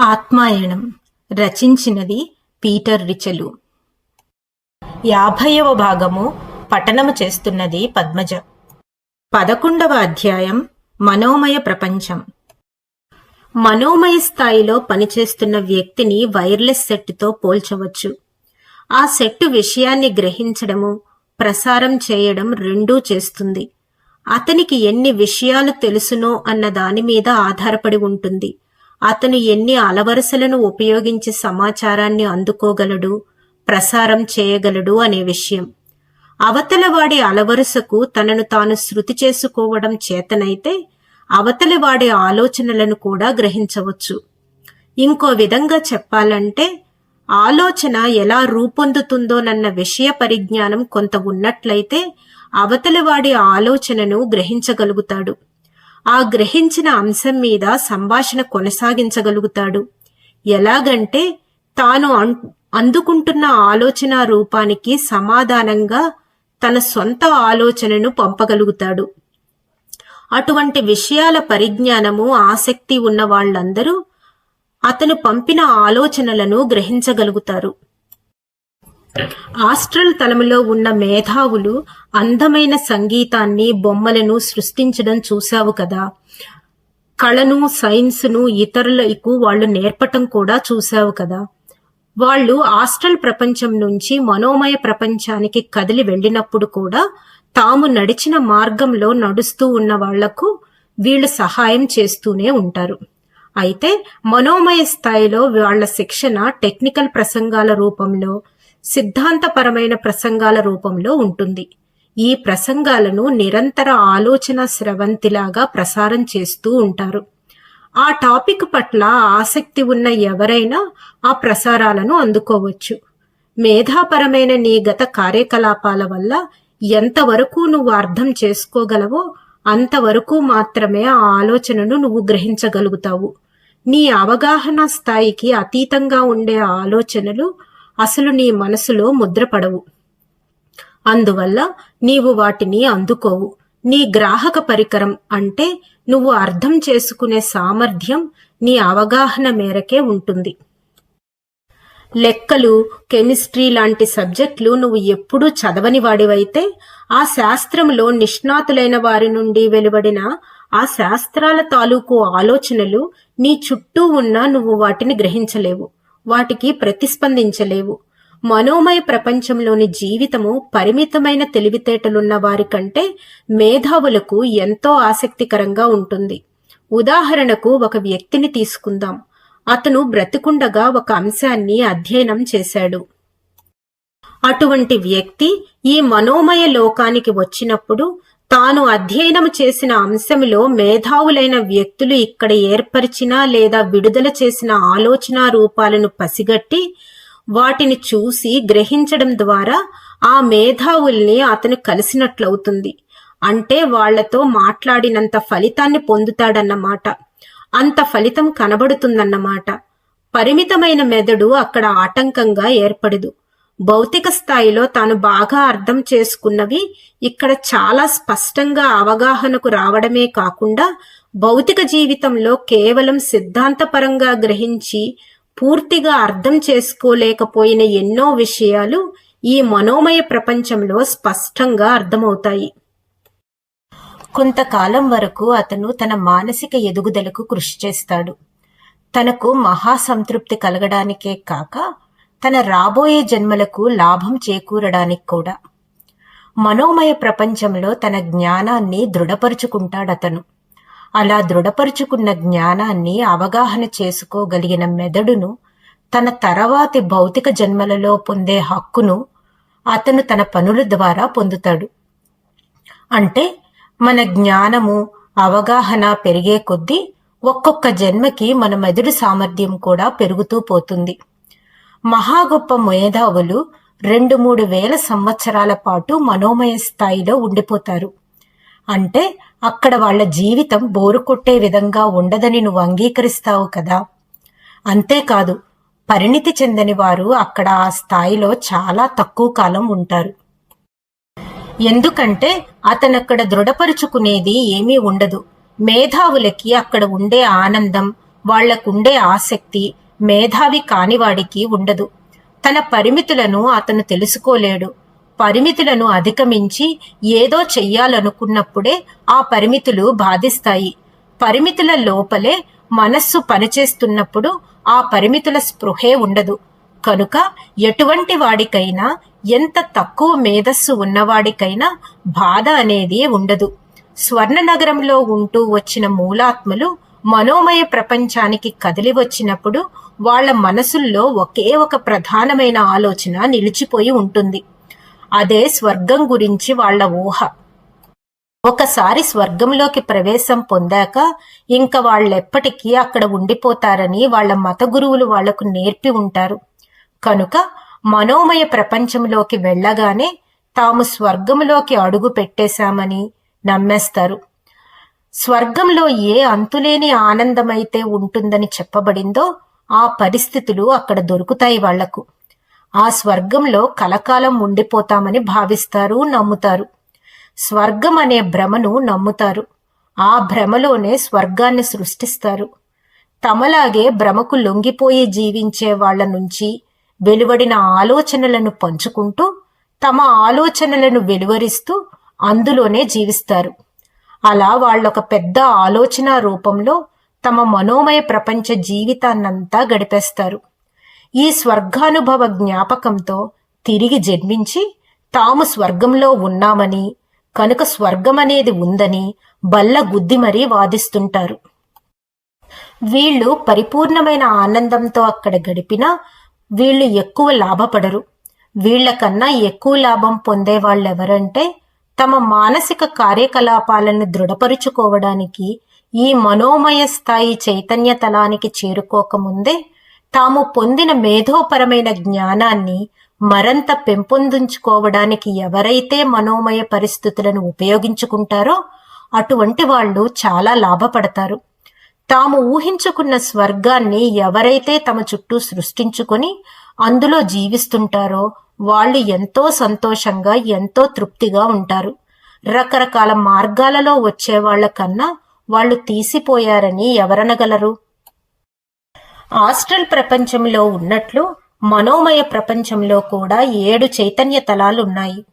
ఆత్మాయణం రచించినది Peter రిచలు. యాభైవ భాగము పఠనము చేస్తున్నది పద్మజ. పదకొండవ అధ్యాయం మనోమయ ప్రపంచం. మనోమయ స్థాయిలో పనిచేస్తున్న వ్యక్తిని వైర్లెస్ సెట్తో పోల్చవచ్చు. ఆ సెట్టు విషయాన్ని గ్రహించడము ప్రసారం చేయడం రెండూ చేస్తుంది. అతనికి ఎన్ని విషయాలు తెలుసునో అన్న దాని మీద ఆధారపడి ఉంటుంది. అతను ఎన్ని అలవరసలను ఉపయోగించి సమాచారాన్ని అందుకోగలడు ప్రసారం చేయగలడు అనే విషయం. అవతలవాడి అలవరుసకు తనను తాను శృతి చేసుకోవడం చేతనైతే అవతలివాడి ఆలోచనలను కూడా గ్రహించవచ్చు. ఇంకో విధంగా చెప్పాలంటే ఆలోచన ఎలా రూపొందుతుందోనన్న విషయ పరిజ్ఞానం కొంత ఉన్నట్లయితే అవతలివాడి ఆలోచనను గ్రహించగలుగుతాడు. ఆ గ్రహించిన అంశం మీద సంభాషణ కొనసాగించగలుగుతాడు. ఎలాగంటే తాను అం- అందుకుంటున్న ఆలోచన రూపానికి సమాధానంగా తన సొంత ఆలోచనను పంపగలుగుతాడు. అటువంటి విషయాల పరిజ్ఞానము ఆసక్తి ఉన్న వాళ్ళందరూ అతను పంపిన ఆలోచనలను గ్రహించగలుగుతారు. ఆస్ట్రల్ తలములో ఉన్న మేధావులు అందమైన సంగీతాన్ని బొమ్మలను సృష్టించడం చూశావు కదా. కళను సైన్స్ను ఇతరులకు వాళ్ళు నేర్పటం కూడా చూశావు కదా. వాళ్ళు ఆస్ట్రల్ ప్రపంచం నుంచి మనోమయ ప్రపంచానికి కదిలి వెళ్ళినప్పుడు కూడా తాము నడిచిన మార్గంలో నడుస్తూ ఉన్న వాళ్ళకు వీళ్ళు సహాయం చేస్తూనే ఉంటారు. అయితే మనోమయ స్థాయిలో వాళ్ళ శిక్షణ టెక్నికల్ ప్రసంగాల రూపంలో సిద్ధాంతపరమైన ప్రసంగాల రూపంలో ఉంటుంది. ఈ ప్రసంగాలను నిరంతర ఆలోచన స్రవంతిలాగా ప్రసారం చేస్తూ ఉంటారు. ఆ టాపిక్ పట్ల ఆసక్తి ఉన్న ఎవరైనా ఆ ప్రసారాలను అందుకోవచ్చు. మేధాపరమైన నీ గత కార్యకలాపాల వల్ల ఎంతవరకు నువ్వు అర్థం చేసుకోగలవో అంతవరకు మాత్రమే ఆ ఆలోచనను నువ్వు గ్రహించగలుగుతావు. నీ అవగాహన స్థాయికి అతీతంగా ఉండే ఆలోచనలు అసలు నీ మనసులో ముద్రపడవు. అందువల్ల నీవు వాటిని అందుకోవు. నీ గ్రాహక పరికరం అంటే నువ్వు అర్థం చేసుకునే సామర్థ్యం నీ అవగాహన మేరకే ఉంటుంది. లెక్కలు కెమిస్ట్రీ లాంటి సబ్జెక్టులు నువ్వు ఎప్పుడూ చదవని వాడివైతే ఆ శాస్త్రంలో నిష్ణాతులైన వారి నుండి వెలువడిన ఆ శాస్త్రాల తాలూకు ఆలోచనలు నీ చుట్టూ ఉన్నా నువ్వు వాటిని గ్రహించలేవు. వాటికి ప్రతిస్పందించలేవు. మనోమయ ప్రపంచంలోని జీవితము పరిమితమైన తెలివితేటలున్న వారి కంటే మేధావులకు ఎంతో ఆసక్తికరంగా ఉంటుంది. ఉదాహరణకు ఒక వ్యక్తిని తీసుకుందాం. అతను బ్రతికుండగా ఒక అంశాన్ని అధ్యయనం చేశాడు. అటువంటి వ్యక్తి ఈ మనోమయ లోకానికి వచ్చినప్పుడు తాను అధ్యయనం చేసిన అంశంలో మేధావులైన వ్యక్తులు ఇక్కడ ఏర్పరిచిన లేదా విడుదల చేసిన ఆలోచన రూపాలను పసిగట్టి వాటిని చూసి గ్రహించడం ద్వారా ఆ మేధావుల్ని అతను కలిసినట్లవుతుంది. అంటే వాళ్ళతో మాట్లాడినంత ఫలితాన్ని పొందుతాడన్నమాట. అంత ఫలితం కనబడుతుందన్నమాట. పరిమితమైన మెదడు అక్కడ ఆటంకంగా ఏర్పడదు. భౌతిక స్థాయిలో తాను బాగా అర్థం చేసుకున్నవి ఇక్కడ చాలా స్పష్టంగా అవగాహనకు రావడమే కాకుండా భౌతిక జీవితంలో కేవలం సిద్ధాంతపరంగా గ్రహించి పూర్తిగా అర్థం చేసుకోలేకపోయిన ఎన్నో విషయాలు ఈ మనోమయ ప్రపంచంలో స్పష్టంగా అర్థమవుతాయి. కొంతకాలం వరకు అతను తన మానసిక ఎదుగుదలకు కృషి చేస్తాడు. తనకు మహాసంతృప్తి కలగడానికే కాక తన రాబోయే జన్మలకు లాభం చేకూరడానికి కూడా. మనోమయ ప్రపంచంలో తన జ్ఞానాన్ని దృఢపరుచుకుంటాడతను. అలా దృఢపరుచుకున్న జ్ఞానాన్ని అవగాహన చేసుకోగలిగిన మెదడును తన తర్వాతి భౌతిక జన్మలలో పొందే హక్కును అతను తన పనుల ద్వారా పొందుతాడు. అంటే మన జ్ఞానము అవగాహన పెరిగే కొద్దీ ఒక్కొక్క జన్మకి మన మెదడు సామర్థ్యం కూడా పెరుగుతూ పోతుంది. మహా గొప్ప మేధావులు రెండు మూడు వేల సంవత్సరాల పాటు మనోమయ స్థాయిలో ఉండిపోతారు. అంటే అక్కడ వాళ్ళ జీవితం బోరు కొట్టే విధంగా ఉండదని నువ్వు అంగీకరిస్తావు కదా. అంతేకాదు పరిణితి చెందని వారు అక్కడ ఆ స్థాయిలో చాలా తక్కువ కాలం ఉంటారు. ఎందుకంటే అతనక్కడ దృఢపరుచుకునేది ఏమీ ఉండదు. మేధావులకి అక్కడ ఉండే ఆనందం వాళ్ళకుండే ఆసక్తి మేధావి కానివాడికి ఉండదు. తన పరిమితులను అతను తెలుసుకోలేడు. పరిమితులను అధిగమించి ఏదో చెయ్యాలనుకున్నప్పుడే ఆ పరిమితులు బాధిస్తాయి. పరిమితుల లోపలే మనస్సు పనిచేస్తున్నప్పుడు ఆ పరిమితుల స్పృహే ఉండదు. కనుక ఎటువంటి వాడికైనా ఎంత తక్కువ మేధస్సు ఉన్నవాడికైనా బాధ అనేది ఉండదు. స్వర్ణ నగరంలో ఉంటూ వచ్చిన మూలాత్మలు మనోమయ ప్రపంచానికి కదిలి వచ్చినప్పుడు వాళ్ళ మనసుల్లో ఒకే ఒక ప్రధానమైన ఆలోచన నిలిచిపోయి ఉంటుంది. అదే స్వర్గం గురించి వాళ్ళ ఊహ. ఒకసారి స్వర్గంలోకి ప్రవేశం పొందాక ఇంకా వాళ్ళెప్పటికీ అక్కడ ఉండిపోతారని వాళ్ళ మత గురువులు వాళ్ళకు నేర్పి ఉంటారు. కనుక మనోమయ ప్రపంచంలోకి వెళ్ళగానే తాము స్వర్గంలోకి అడుగు పెట్టేశామని నమ్మేస్తారు. స్వర్గంలో ఏ అంతులేని ఆనందమైతే ఉంటుందని చెప్పబడిందో ఆ పరిస్థితులు అక్కడ దొరుకుతాయి వాళ్ళకు. ఆ స్వర్గంలో కలకాలం ఉండిపోతామని భావిస్తారు నమ్ముతారు. స్వర్గం అనే భ్రమను నమ్ముతారు. ఆ భ్రమలోనే స్వర్గాన్ని సృష్టిస్తారు. తమలాగే భ్రమకు లొంగిపోయి జీవించే వాళ్ళ నుంచి వెలువడిన ఆలోచనలను పంచుకుంటూ తమ ఆలోచనలను వెలువరిస్తూ అందులోనే జీవిస్తారు. అలా వాళ్ళొక పెద్ద ఆలోచన రూపంలో తమ మనోమయ ప్రపంచ జీవితాన్నంతా గడిపేస్తారు. ఈ స్వర్గానుభవ జ్ఞాపకంతో తిరిగి జన్మించి తాము స్వర్గంలో ఉన్నామని కనుక స్వర్గం అనేది ఉందని బల్ల గుద్ది మరీ వాదిస్తుంటారు. వీళ్ళు పరిపూర్ణమైన ఆనందంతో అక్కడ గడిపినా వీళ్ళు ఎక్కువ లాభపడరు. వీళ్ళకన్నా ఎక్కువ లాభం పొందే వాళ్ళెవరంటే తమ మానసిక కార్యకలాపాలను దృఢపరుచుకోవడానికి ఈ మనోమయ స్థాయి చైతన్య తలానికి చేరుకోకముందే తాము పొందిన మేధోపరమైన జ్ఞానాన్ని మరంత పెంపొందించుకోవడానికి ఎవరైతే మనోమయ పరిస్థితులను ఉపయోగించుకుంటారో అటువంటి వాళ్ళు చాలా లాభపడతారు. తాము ఊహించుకున్న స్వర్గాన్ని ఎవరైతే తమ చుట్టూ సృష్టించుకొని అందులో జీవిస్తుంటారో వాళ్ళు ఎంతో సంతోషంగా ఎంతో తృప్తిగా ఉంటారు. రకరకాల మార్గాలలో వచ్చే వాళ్ళ కన్నా వాళ్ళు తీసిపోయారని ఎవరనగలరు? ఆస్ట్రల్ ప్రపంచంలో ఉన్నట్లు మనోమయ ప్రపంచంలో కూడా ఏడు చైతన్య తలాలున్నాయి.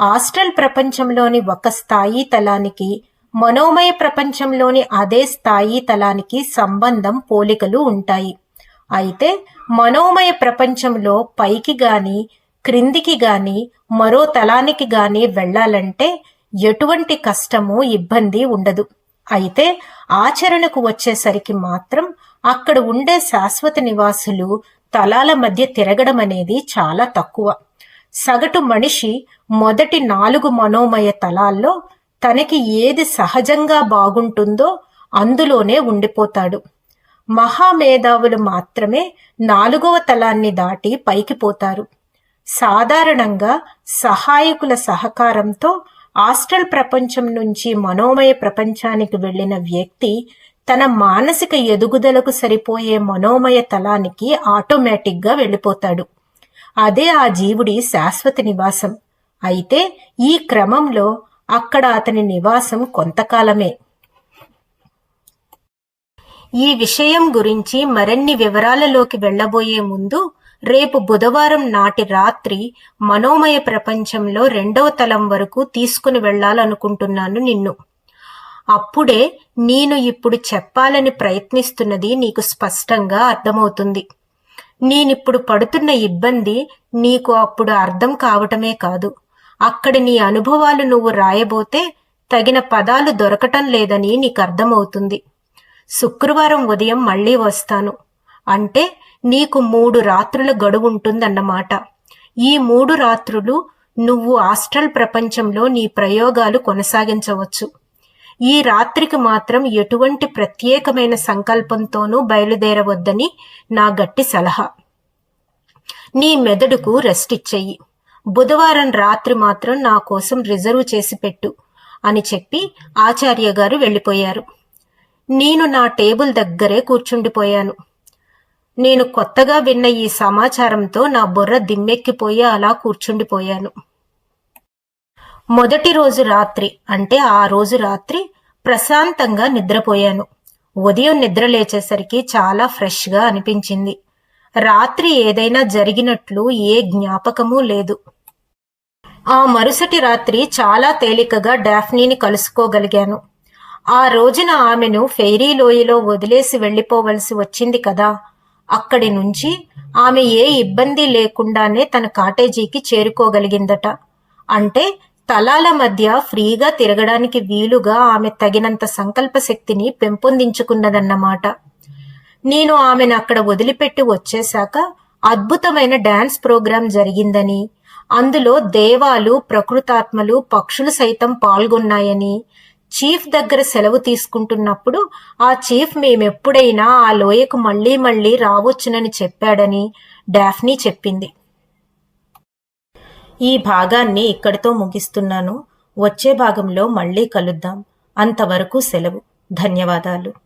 ఆస్ట్రల్ ప్రపంచంలోని ఒక స్థాయి తలానికి మనోమయ ప్రపంచంలోని అదే స్థాయి తలానికి సంబంధం పోలికలు ఉంటాయి. అయితే మనోమయ ప్రపంచంలో పైకి గాని క్రిందికి గాని మరో తలానికి గాని వెళ్ళాలంటే ఎటువంటి కష్టము ఇబ్బంది ఉండదు. అయితే ఆచరణకు వచ్చేసరికి మాత్రం అక్కడ ఉండే శాశ్వత నివాసులు తలాల మధ్య తిరగడం అనేది చాలా తక్కువ. సగటు మనిషి మొదటి నాలుగు మనోమయ తలాల్లో తనకి ఏది సహజంగా బాగుంటుందో అందులోనే ఉండిపోతాడు. మహామేధావులు మాత్రమే నాలుగవ తలాన్ని దాటి పైకి పోతారు. సాధారణంగా సహాయకుల సహకారంతో ఆస్ట్రల్ ప్రపంచం నుంచి మనోమయ ప్రపంచానికి వెళ్ళిన వ్యక్తి తన మానసిక ఎదుగుదలకు సరిపోయే మనోమయ తలానికి ఆటోమేటిక్గా వెళ్ళిపోతాడు. అదే ఆ జీవుడి శాశ్వత నివాసం. అయితే ఈ క్రమంలో అక్కడ అతని నివాసం కొంతకాలమే. ఈ విషయం గురించి మరిన్ని వివరాలలోకి వెళ్ళబోయే ముందు రేపు బుధవారం నాటి రాత్రి మనోమయ ప్రపంచంలో రెండవ తలం వరకు తీసుకుని వెళ్ళాలనుకుంటున్నాను నిన్ను. అప్పుడే నేను ఇప్పుడు చెప్పాలని ప్రయత్నిస్తున్నది నీకు స్పష్టంగా అర్థమవుతుంది. నేనిప్పుడు పడుతున్న ఇబ్బంది నీకు అప్పుడు అర్థం కావటమే కాదు. అక్కడ నీ అనుభవాలు నువ్వు రాయబోతే తగిన పదాలు దొరకటం లేదని నీకు అర్థమవుతుంది శుక్రవారం ఉదయం మళ్ళీ వస్తాను. అంటే నీకు మూడు రాత్రుల గడువు ఉంటుందన్నమాట ఈ మూడు రాత్రులు నువ్వు ఆస్ట్రల్ ప్రపంచంలో నీ ప్రయోగాలు కొనసాగించవచ్చు. ఈ రాత్రికి మాత్రం ఎటువంటి ప్రత్యేకమైన సంకల్పంతోనూ బయలుదేరవద్దని నా గట్టి సలహా. నీ మెదడుకు రెస్ట్ ఇచ్చేయి. బుధవారం రాత్రి మాత్రం నా కోసం రిజర్వ్ చేసి పెట్టు అని చెప్పి ఆచార్య గారు వెళ్ళిపోయారు. నేను నా టేబుల్ దగ్గరే కూర్చుండిపోయాను. నేను కొత్తగా విన్న ఈ సమాచారంతో నా బుర్ర దిమ్మెక్కిపోయి అలా కూర్చుండిపోయాను. మొదటి రోజు రాత్రి అంటే ఆ రోజు రాత్రి ప్రశాంతంగా నిద్రపోయాను. ఉదయం నిద్ర లేచేసరికి చాలా ఫ్రెష్గా అనిపించింది. రాత్రి ఏదైనా జరిగినట్లు ఏ జ్ఞాపకమూ లేదు. ఆ మరుసటి రాత్రి చాలా తేలికగా డాఫ్నీని కలుసుకోగలిగాను. ఆ రోజున ఆమెను ఫెయిరీ లోయలో వదిలేసి వెళ్ళిపోవలసి వచ్చింది కదా అక్కడి నుంచి ఆమె ఏ ఇబ్బంది లేకుండానే తన కాటేజీకి చేరుకోగలిగిందట. అంటే తలాల మధ్య ఫ్రీగా తిరగడానికి వీలుగా ఆమె తగినంత సంకల్ప శక్తిని పెంపొందించుకున్నదన్నమాట. నేను ఆమెను అక్కడ వదిలిపెట్టి వచ్చేశాక అద్భుతమైన డాన్స్ ప్రోగ్రాం జరిగిందని అందులో దేవాలు ప్రకృతాత్మలు పక్షులు సైతం పాల్గొన్నాయని చీఫ్ దగ్గర సెలవు తీసుకుంటున్నప్పుడు ఆ చీఫ్ మేమెప్పుడైనా ఆ లోయకు మళ్ళీ మళ్ళీ రావచ్చునని చెప్పాడని డాఫ్నీ చెప్పింది. ఈ భాగాన్ని ఇక్కడితో ముగిస్తున్నాను. వచ్చే భాగంలో మళ్ళీ కలుద్దాం. అంతవరకు సెలవు. ధన్యవాదాలు.